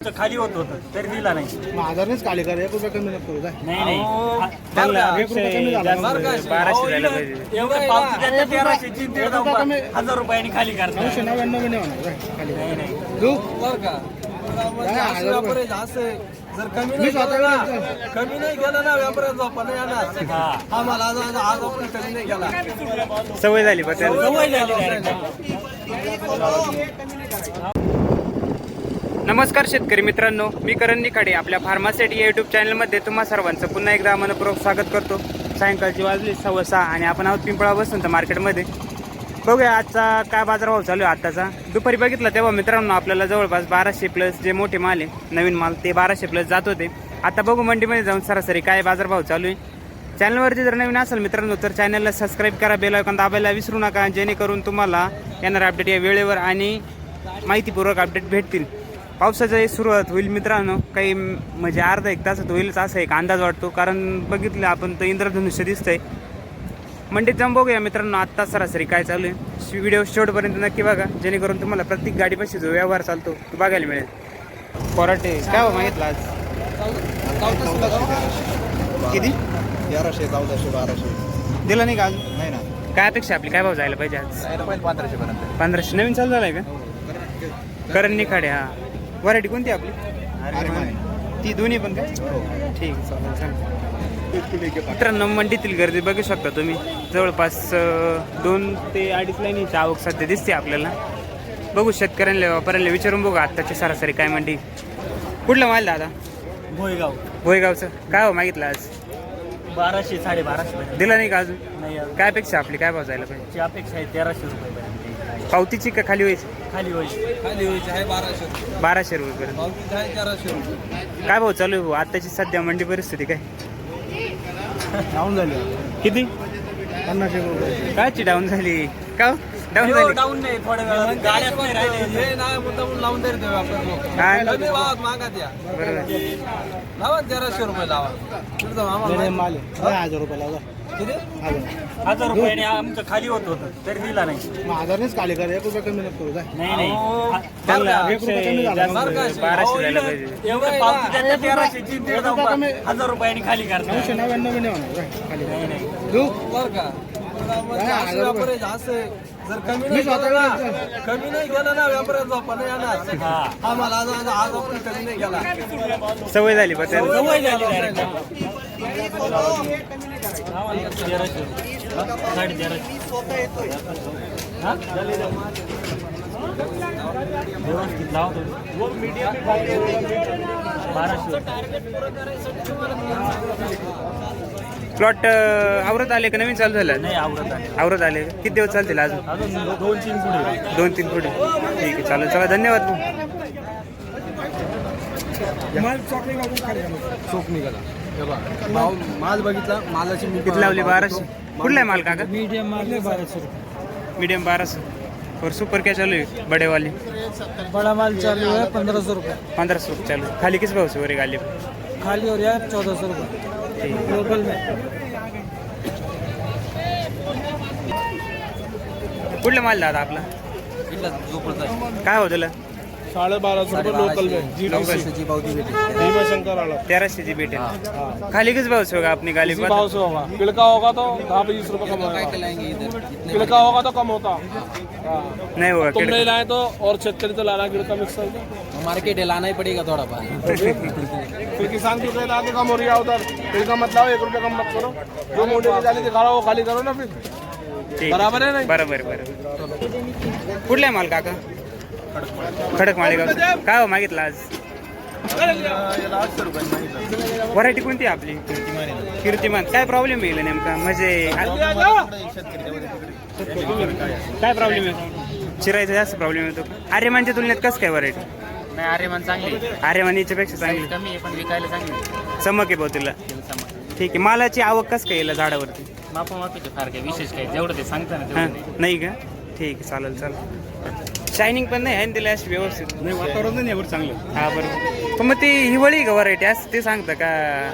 खाली होत होतं तरी दिला नाही. काले कर एक रुपया कमी नको काय नाही नाही. चांगला एक रुपया कमी झाला. बाराशे पाहिजे. एवढं पावती देतात हजार रुपयांनी खाली करतात नऊशे नव्याण्णव नाही होणार काय खाली. नाही नाही. घेऊ बर का. काय असं हजार रुपये? व्यापारी असं आहे. जर कमी मी नाही स्वतः केलं ना गेलो. कमी नाही केलं ना झोपा नाही येणार मला आज आज आज आपण कमी नाही केला. सवय झाली त्याला. सवय झाली. direct. नमस्कार शेतकरी मित्रांनो मी करण निखाडे आपल्या फार्मासिटी या युट्यूब चॅनलमध्ये तुम्हा सर्वांचं पुन्हा एकदा मनपूर्वक स्वागत करतो. सायंकाळची वाजली सव्वा सहा आणि आपण आहोत पिंपळा बसून तर मार्केटमध्ये. बघूया आजचा काय बाजारभाव चालू आहे आत्ताचा. दुपारी बघितला तेव्हा मित्रांनो आपल्याला जवळपास बाराशे प्लस जे मोठे माल आहे नवीन माल ते बाराशे प्लस जात होते. आता बघू मंडीमध्ये जाऊन सरासरी काय बाजारभाव चालू आहे. चॅनलवरती जर नवीन असेल मित्रांनो तर चॅनलला सबस्क्राईब करा बेल आयकॉन दाबायला विसरू नका जेणेकरून तुम्हाला येणारे अपडेट या वेळेवर आणि माहितीपूर्वक अपडेट भेटतील. पावसाची सुरुवात होईल मित्रांनो. काही म्हणजे अर्धा एक तासात होईलच असा एक अंदाज वाटतो. कारण बघितलं आपण तर इंद्रधनुष्य दिसतंय. मंडीत जाऊन बघूया मित्रांनो आत्ता सरासरी काय चालू आहे. व्हिडिओ शेवटपर्यंत नक्की बघा. जेणेकरून तुम्हाला प्रत्येक गाडीपाशी जो व्यवहार चालतो तो बघायला मिळेल. पराठे. काय हो मागितलं आज? किती? तेराशे चौदाशे बाराशे. दिलं नाही का नाही ना. काय अपेक्षा आपली? काय भाव जायला पाहिजे आज? पंधराशे पर्यंत पंधराशे. नवीन चालू झालाय का? करण निखाडे हा. व्हरायटी कोणती आपली? ती दोन्ही पण का? ठीक आहे चालेल चालेल. मित्रांनो मंडीतील गर्दी बघू शकता तुम्ही. जवळपास दोन ते अडीच लाईनीची आवक सध्या दिसते आपल्याला. बघू शेतकऱ्यांना व्यापाऱ्यांना विचारून बघू आत्ताची सरासरी काय मंडी. कुठलं माल दादा? भोयगाव. भोयगावचं. काय हो मागितलं आज? बाराशे साडेबाराशे पर्यंत. दिलं नाही का अजून. काय अपेक्षा आपली? काय भाव जायला पाहिजे? अपेक्षा आहे तेराशे रुपये. पावतीची का खाली व्हायची खाली होईल. खाली व्हायची आहे बाराशे रुपये. बाराशे रुपयेपर्यंत पावती आहे तेराशे रुपये. काय भाऊ चालू आहे भाऊ? आत्ताची सध्या मंडी परिस्थिती काय? डाऊन झाली. किती? पन्नासशे रुपये. कायची डाऊन झाली? का डाऊन झाली. डाऊन नाही थोड्या वेळात. गाड्याच नाही राहिले. हे नाही मुद्दा म्हणून लावून तरी? कमी भावात मागा द्या. लावा तेराशे रुपये लावा. हजार रुपये लावा. हजार. रुपयाने आमचं खाली होत होतं तरी दिला नाही. मग हजारनेच काले कर एक रुपया कमी नको नाही नाही? बाराशे झालं पाहिजे. हजार रुपयांनी खाली नऊशे नव्याण्णव नाही खाली. नाही बर का. जर कमी नाही केलं ना गेलो. कमी नाही केलं ना व्यापाऱ्याचा झोपा नाही येणार. मला आज आज आज आपण कमी नाही केला सवय झाली सवय झाली हा? बाराशे. प्लॉट आवरत आले का? नवीन चालू झालं? नाही आवरत आले? किती दिवस चालतील अजून? अजून दोन तीन पुढे. दोन तीन पुढे. ठीक आहे चालेल. चला धन्यवाद. चोक निघाला. हे माल बघितला मालाची मी किती लावली? बाराशे. कुठला आहे माल काका? मीडियम मारले बाराशे रुपये. मीडियम बाराशे. और सुपर क्या चालू आहे बडेवाली. बड़ा माल चालू है पंद्रह सौ रुपये. पंधरा सौ चालू आहे. खाली किस भाव से वरे गाली? खाली और यार चौदह सौ रुपये. लोकल में कुठला माल दादा आपला? काय हो तुला साडे बाराशे रुपये लोकल में जी भेटेल भीमाशंकर वाला तेराशे जी भेटेल खाली किस भाव से होगा अपनी गाली इसी भाव से होगा. किड़का होगा तो बीस रुपये कम होगा किड़का होगा तो कम होता. हाँ। नहीं होगा तुम नहीं लाए तो और छेतरी तो लाना किड़का मिक्स करके. मार्केट है लाना ही पड़ेगा थोड़ा बहुत. फिर किसान की कहता आगे कम हो रही है उधर. किड़का मत लाओ एक रुपया कम मत करो. जो मोटे की जाली दिखा रहा हो खाली करो ना फिर. ठीक बराबर आहे ना? बरोबर बरोबर। कुठला आहे माल काका? खडक माळेगाव काय हो मागितलं आज? व्हरायटी कोणती आहे आपली? कीर्तिमान. काय प्रॉब्लेम येईल नेमका? म्हणजे काय प्रॉब्लेम येतो चिरायचा जास्त प्रॉब्लेम येतो आर्यमानच्या तुलनेत कसं काय व्हरायटी नाही आर्यमान चांगली आर्यमानीच्या पेक्षा चांगली. कमी आहे पण विकायला चांगली चमक आहे भाऊ तुला. ठीक आहे मालाची आवक कसं काय येईल झाडावरती? मापा मापीचे फार काही विशेष काही. जेवढं ते सांगता ना. नाही का? ठीक आहे चालेल चालेल. शायनिंग पण नाही आहे ना तिला अशी व्यवस्थित. नाही वातावरण नाही एवढं चांगलं. हा बरोबर पण मग ती हिवाळी का व्हरायटी असं ते सांगतं का?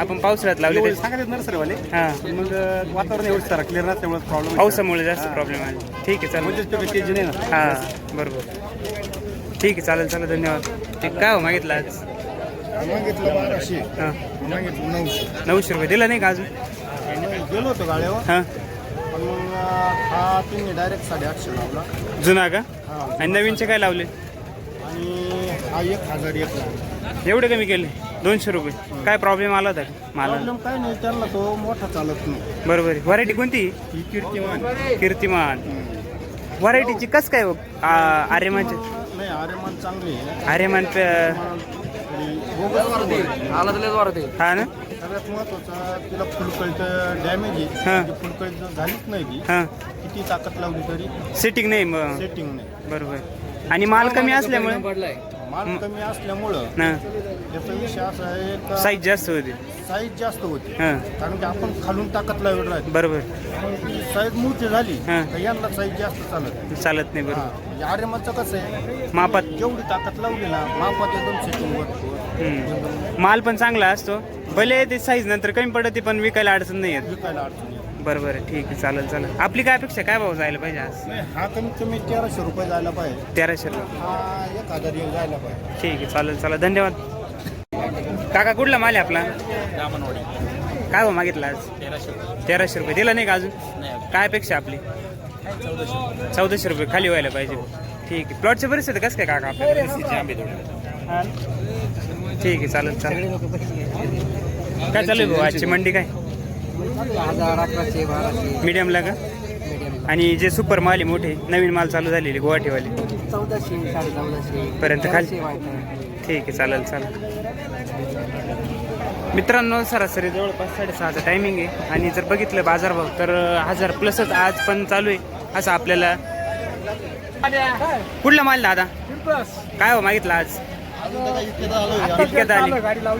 आपण पावसाळ्यात लावली ते सांगायचं नर्सरीवाले. हा. मग वातावरण एवढं सारा क्लिअर नसल्यामुळे प्रॉब्लेम पावसामुळे जास्त प्रॉब्लेम आहे. ठीक आहे चालेल. तेजी नाही ना. हा बरोबर. ठीक आहे चालेल चालेल धन्यवाद. ठीक काय हो मागितलं आज? मागितलं बाराशे. हां. मागितलं नऊशे. नऊशे रुपये दिला नाही का अजून? गेलो होतो गाड्यावर. हां. हा तुम्ही डायरेक्ट साडेआठशे लावला. जुना का? हा आणि नवीनचे काय लावले? आणि हा एक हजार एक लावला एवढे कमी केले? दोनशे रुपये. काय प्रॉब्लेम आला होता? का मला. प्रॉब्लेम काय नाही त्यांना तो मोठा चालत नाही. बरोबर आहे. व्हरायटी कोणती? ही कीर्तिमान. कीर्तिमान. व्हरायटीची कस काय हो? आर्यमानचे? नाही आर्यमान चांगली आहे. आर्यमान प- आणि बोगस variety. हा ना? सगळ्यात महत्वाचं तिला फुलकळीत डॅमेज हा. आहे फुलकळीत झालीच नाही ती. हा. किती ताकद लावली तरी. सिटिंग नाही मग. सेटिंग नाही. बरोबर. आणि माल कमी असल्यामुळे? माल कमी असल्यामुळं ना त्याचा विषय असा आहे का साईज जास्त होती. साईज जास्त होती. हा. कारण की आपण खालून ताकद लावली राहते. बरोबर. साईज मोठी झाली हा. तर यांना साईज जास्त चालत चालत नाही बरोबर. हा आर्यमाचं कसं आहे? मापात. जेवढी ताकद लावली ना मापात एकदम सेटिंग वर हम्म. माल पण चांगला असतो. भले ते साईज नंतर कमी पडते पण विकायला अडचण नाही येत. विकायला अडचण येत बरोबर आहे ठीक आहे. चालेल चालेल. आपली काय अपेक्षा काय भाव जायला पाहिजे आज? नाही हा कमीत कमी तेराशे रुपये जायला पाहिजे. तेराशे रुपये. हा एक हजार एक जायला पाहिजे. ठीक आहे. चालेल चालेल. धन्यवाद. काका कुठला माल आहे आपला? काय हो मागितला आज? तेराशे रुपये. दिला नाही का अजून? काय अपेक्षा आपली? चौदाशे रुपये. खाली व्हायला पाहिजे. ठीक आहे. प्लॉटची परिस्थिती कसं काय काका आपल्या हा? ठीक आहे. चालेल चालेल. काय चालू आहे भाऊ? आजची मंडी काय? हजार अकराशे बाराशे मीडियमला का? आणि जे सुपर माल आहे मोठे नवीन माल चालू झालेले गुवाहाटीवाले. चौदाशे साडे चौदाशे पर्यंत खाली? ठीक आहे चालेल चालेल. मित्रांनो सरासरी जवळपास साडेसहाचा टायमिंग आहे. आणि जर बघितलं बाजारभाव तर हजार प्लसच आज पण चालू आहे. असं आपल्याला कुठला माल दादा? काय हो मागितलं आज? इतक्यात आली.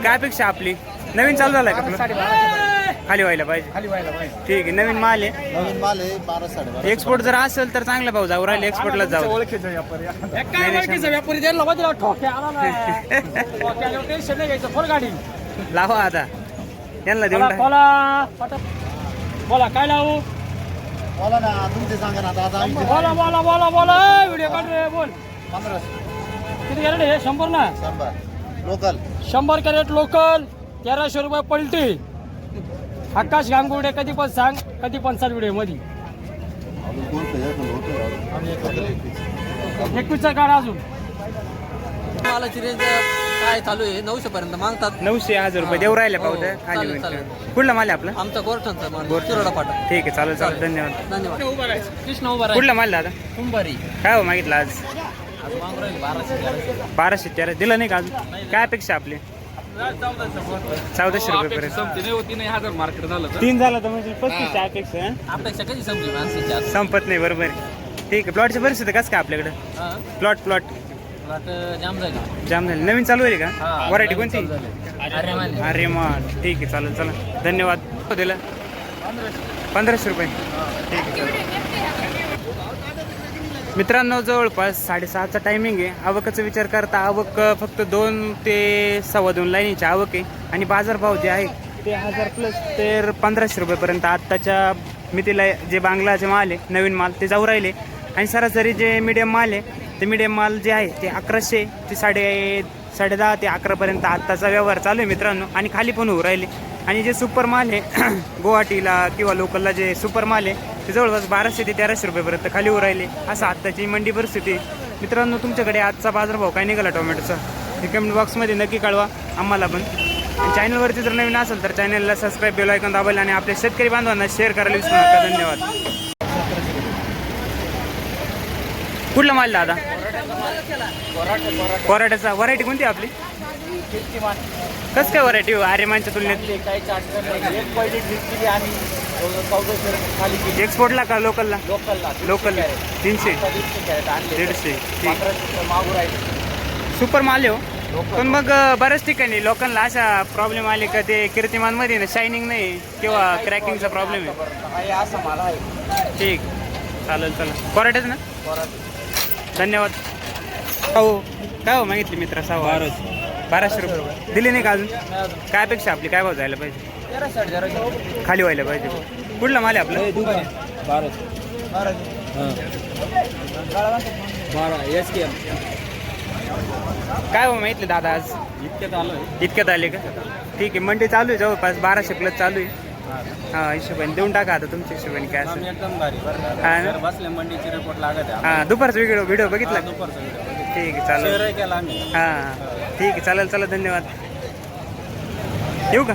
काय अपेक्षा आपली? नवीन चालू झालाय का आपलं? खाली व्हायला पाहिजे. ठीक आहे नवीन माल आहे. नवीन माल आहे बारा साडे एक्सपोर्ट जर असेल तर चांगला भाव जाऊ राहिले एक्सपोर्टला जाऊ ओळखीचा व्यापारी नाही, शंभर. व्यापारी द्यायला ठोक्या आला नाही. ठोक्याला टेन्शन नाही घ्यायचं फोर गाडी. लावा आता. यांना देऊन बोला टाक. बोला बोला काय लावू? बोला ना तुमचे सांगा ना आता आता आमचे. बोला बोला बोला बोला व्हिडिओ काढ रे बोल. पंधराशे किती कॅरेट हे? शंभर ना? शंभर. लोकल शंभर कॅरेट लोकल तेराशे रुपये पलटी. आकाश गांगुडे कधी पण सांग कधी पण सांग व्हिडिओमध्ये एकवीसचा काढ अजून. मालाची रेंज काय चालू आहे? नऊशे पर्यंत मागतात. नऊशे हजार रुपये देऊ राहिले पाहू हो, खाली चालेल. चालेल. कुठला माल आहे आपला? आमचा गोरठणचा माल. शिरोडा फाटा ठीक आहे चालेल चालेल धन्यवाद. धन्यवाद. कृष्ण उभा कुठला माल दादा? कुंभारी. काय हो मागितलं आज? बाराशे तेराशे. बाराशे तेरा दिलं नाही का अजून? काय अपेक्षा आपली? चौदाशे रुपये पर्यंत. तीन झालं तर. म्हणजे पस्तीसची अपेक्षा. अपेक्षा कधी संपली माणसाची आज संपत नाही बरोबर आहे. ठीक आहे प्लॉटची परिस्थिती कसं काय आपल्याकडे? हा? प्लॉट प्लॉट प्लॉट जाम झाली. जाम झाले. नवीन चालू आहे का? हा, व्हरायटी कोणती? चालू झाली. अरे माने. अरे मग ठीक आहे चालेल चला धन्यवाद. हो दिला पंधराशे रुपये. ठीक आहे मित्रांनो जवळपास साडेसहाचा टायमिंग आहे. आवकाचा विचार करता आवक फक्त दोन ते सव्वा दोन लाईनीच्या आवक आहे. आणि बाजारभाव जे आहे ते हजार प्लस तर पंधराशे रुपयेपर्यंत आत्ताच्या मितीला जे बांगलाचे माल आहे नवीन माल ते जाऊ राहिले. आणि सरासरी जे मीडियम माल आहे ते मीडियम माल जे आहे ते अकराशे ते साडे साडे दहा ते अकरापर्यंत आत्ताचा व्यवहार चालू आहे मित्रांनो. आणि खाली पण होऊ राहिले. आणि जे सुपर माल आहे गुवाहाटीला किंवा लोकलला जे सुपर माल आहे ते जवळपास बाराशे ते तेराशे रुपयेपर्यंत खाली होऊ राहिले. असं आत्ताची मंडी परिस्थिती मित्रांनो तुमच्याकडे आजचा बाजारभाव काय निघाला टोमॅटोचा? हे कमेंट बॉक्समध्ये नक्की कळवा. आम्हाला पण. चॅनलवरती जर नवीन असेल तर चॅनलला सबस्क्राईब बेल ऐकून दाबायला आणि आपल्या शेतकरी बांधवांना शेअर करायला विसरू नका. धन्यवाद. कुठला माल दादा? कोराट्याचा व्हरायटी कोणती आपली? कसं काय व्हरायटी आर्यमानच्या तुलनेत? एक्सपोर्टला का लोकलला लोकल तीनशे. दीडशे. सुपर माल आहे हो. पण मग बऱ्याच ठिकाणी लोकांना अशा प्रॉब्लेम आले का ते कीर्तिमानमध्ये ना शायनिंग नाही किंवा क्रॅकिंगचा प्रॉब्लेम आहे? ठीक. चालेल चालेल. कोराट्याच ना? धन्यवाद. हो काय हो मागितली मित्रा सहा? बाराशे. रुपये. दिले नाही का अजून? काय अपेक्षा आपली? काय भाव जायला पाहिजे? खाली व्हायला पाहिजे. कुठला माल आहे आपला? बारा एस के काय हो माहितले दादा आज? इतक्यात आलोय. इतक्यात आले का? ठीक आहे मंडी चालू आहे जवळपास. बाराशे प्लस चालू आहे. हा हिशोबाने. देऊन टाका आता तुमच्या हिशोबाने काय असेल. एकदम भारी हा ना? बसल्या मंडीची रिपोर्ट लागत हा दुपारचा व्हिडिओ व्हिडिओ बघितला? दुपारचा ठीक आहे चालेल. केला आम्ही. हा ठीक आहे चालेल चला धन्यवाद. येऊ का?